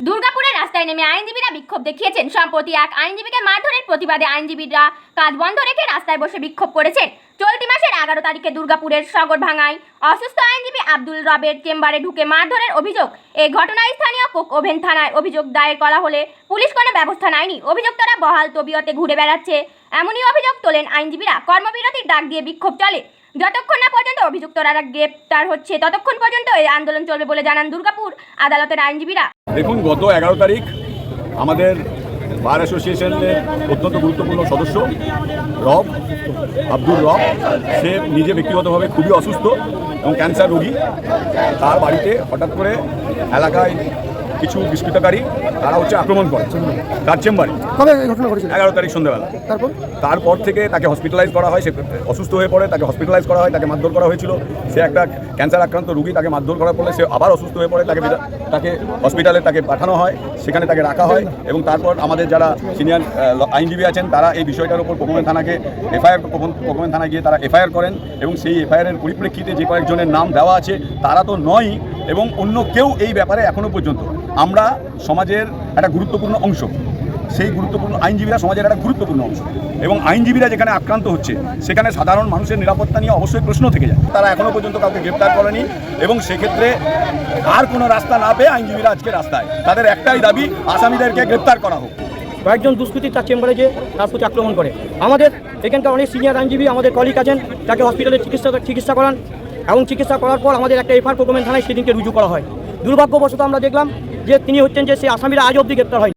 দুর্গাপুরের রাস্তায় নেমে আইনজীবীরা বিক্ষোভ দেখিয়েছেন। সম্প্রতি এক আইনজীবীকে মারধরের প্রতিবাদে আইনজীবীরা কাজ বন্ধ রেখে রাস্তায় বসে বিক্ষোভ করেছেন। চলতি মাসের এগারো তারিখে দুর্গাপুরের সগরভাঙায় অসুস্থ আইনজীবী আব্দুল রবের চেম্বারে ঢুকে মারধরের অভিযোগ। এই ঘটনায় স্থানীয় কোক ওভেন থানায় অভিযোগ দায়ের করা হলে পুলিশ কোনো ব্যবস্থা নেয়নি। অভিযুক্তরা বহাল তবিয়তে ঘুরে বেড়াচ্ছে। এমনই অভিযোগ তোলেন আইনজীবীরা। কর্মবিরতির ডাক দিয়ে বিক্ষোভ চলে। যতক্ষণ না পর্যন্ত অভিযুক্তরা গ্রেপ্তার হচ্ছে, ততক্ষণ পর্যন্ত এই আন্দোলন চলবে বলে জানান দুর্গাপুর আদালতের আইনজীবীরা। দেখুন, গত এগারো তারিখ আমাদের বার অ্যাসোসিয়েশনের অত্যন্ত গুরুত্বপূর্ণ সদস্য, রব আব্দুল রব, সে নিজে ব্যক্তিগতভাবে খুবই অসুস্থ এবং ক্যান্সার রোগী। তার বাড়িতে হঠাৎ করে এলাকায় কিছু বিস্কৃতকারী তারা হচ্ছে আক্রমণ করে তার চেম্বারে। কবে ঘটনা ঘটেছিল? এগারো তারিখ সন্ধ্যাবেলা। তারপর? তারপর থেকে তাকে হসপিটালাইজ করা হয় সে অসুস্থ হয়ে পড়ে তাকে হসপিটালাইজ করা হয় তাকে মারধর করা হয়েছিল। সে একটা ক্যান্সার আক্রান্ত রুগী তাকে মারধর করার ফলে সে আবার অসুস্থ হয়ে পড়ে তাকে তাকে হসপিটালে তাকে পাঠানো হয় সেখানে তাকে রাখা হয় এবং তারপর আমাদের যারা সিনিয়র আইনজীবী আছেন তারা এই বিষয়টার উপর কোকমেন থানাকে এফআইআর কোকমেন থানায় গিয়ে তারা এফআইআর করেন এবং সেই এফআইআরের পরিপ্রেক্ষিতে যে কয়েকজনের নাম দেওয়া আছে তারা তো নয় এবং অন্য কেউ এই ব্যাপারে এখনও পর্যন্ত। আমরা সমাজের একটা গুরুত্বপূর্ণ অংশ। সেই গুরুত্বপূর্ণ আইনজীবীরা সমাজের একটা গুরুত্বপূর্ণ অংশ। এবং আইনজীবীরা যেখানে আক্রান্ত হচ্ছে, সেখানে সাধারণ মানুষের নিরাপত্তা নিয়ে অবশ্যই প্রশ্ন থেকে যায়। তারা এখনও পর্যন্ত কাউকে গ্রেপ্তার করেনি এবং সেক্ষেত্রে আর কোনো রাস্তা না পেয়ে আইনজীবীরা আজকে রাস্তায়। তাদের একটাই দাবি, আসামিদেরকে গ্রেপ্তার করা হোক। কয়েকজন দুষ্কৃতী তার চেম্বারে যে তার প্রতি আক্রমণ করে। আমাদের এখানকার অনেক সিনিয়র আইনজীবী, আমাদের কলিগ আছেন, তাকে হসপিটালে চিকিৎসা চিকিৎসা করান। এবং চিকিৎসা করার পর আমাদের একটা এফআর প্রকমেন্ট থানায় সেদিনকে রুজু করা হয়। দুর্ভাগ্যবশত আমরা দেখলাম যে তিনি হচ্ছেন যে সেই আসামিরা আজ অবধি গ্রেপ্তার হয়